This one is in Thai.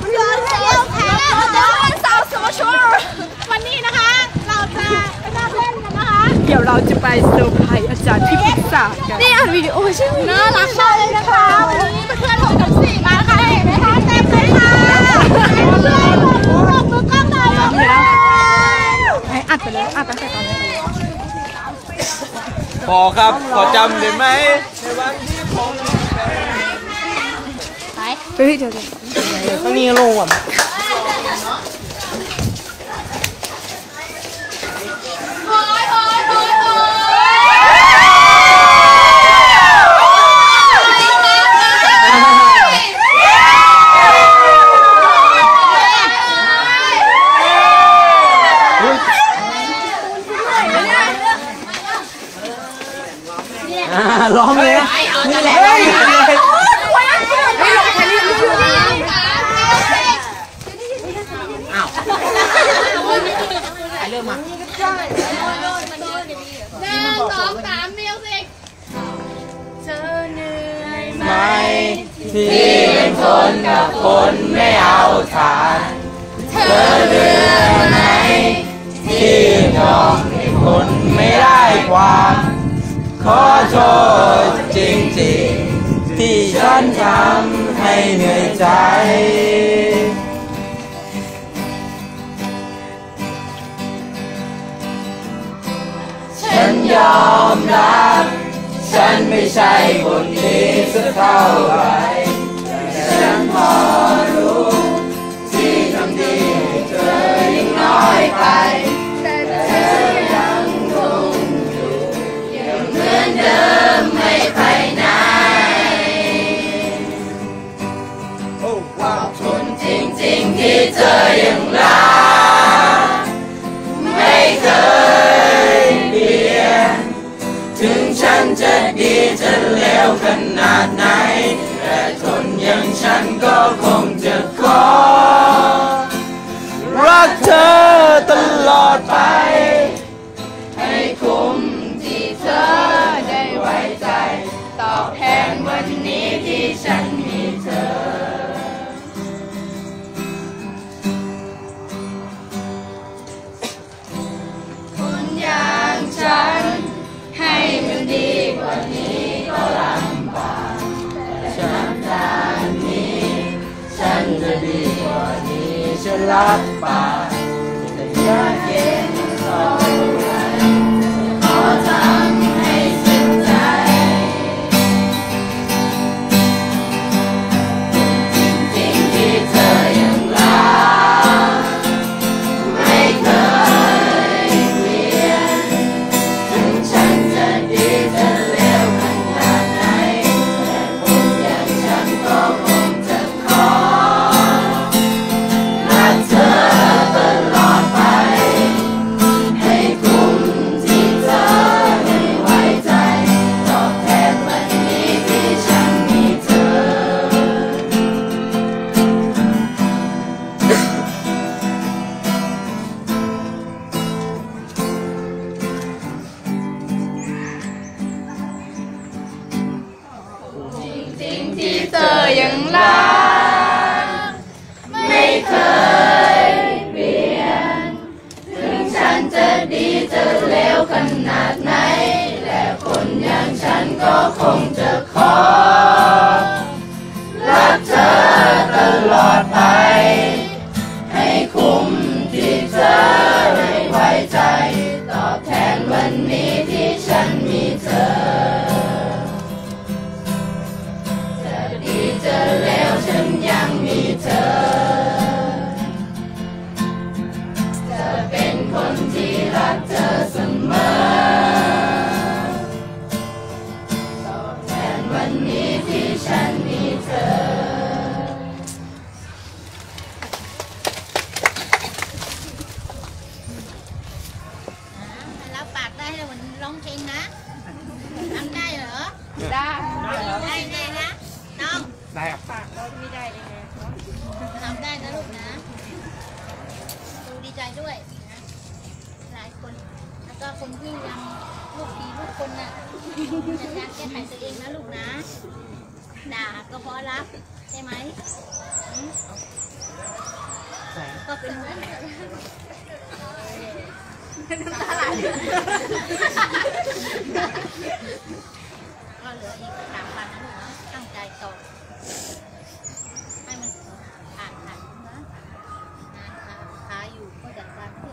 เพื่อนเที่ยวแพ้เจ้าสาวสมชูวันนี้นะคะ เราจะไปนั่งเล่นกันนะคะ เดี๋ยวเราจะไปเซอร์ไพรส์อาจารย์ที่ปรึกษากันนี่อ่านวิดีโอใช่ไหมน่ารักมากเลยนะคะวันนี้เพื่อนๆหกกับสี่มานะคะเห็นไหมคะเต็มเลยค่ะเพื่อนๆบอกมือบอกมือกล้องหน่อยบอกมือให้อัดไปเลยอัดตั้งแต่ตอนแรกพอครับพอจำได้ไหมในวันที่ผม เฮ้ยเดี๋ยวเดี๋ยวต้องมีโลงอะโอ้ยโอ้อ้ยโอ้ยร้องเลยนี่แหละ ที่เป็นคนกับคนไม่เอาทาน เธอเลือกไหมที่ยอมให้คนไม่ได้ความ ขอโทษจริงๆ ที่ฉันทำให้เหนื่อยใจ นไม่ใช่คนดีสักเท่าไหรแต่ฉันพอรู้ ที่ทำดีให้เธอยังน้อยไป แต่เธอยังคงอยู่ยังเหมือนเดิมไม่ไปไหนขอบคุณจริงๆที่เธอยังรัก นี้ฉั ที่เธอยังรัก ไม่เคยเปลี่ยน ถึงฉันจะดีจะเลวขนาดไหน และคนอย่างฉันก็คงจะขอ รักเธอตลอด ได้ได้แน่นะน้องได้ครับทำได้นะลูกนะดูดีใจด้วยนะหลายคนแล้วก็คนที่ยังลูกดีลูกคนน่ะจัดการแก้ไขตัวเองนะลูกนะด่าก็เพราะรักใช่ไหมอืมก็เป็นน้ำตาไหล ก็เหลืออีกสามวันนะหนูนะตั้งใจต่อให้มันผ่านผ่านนะงานค้าอยู่ก็จัดการเพื่อ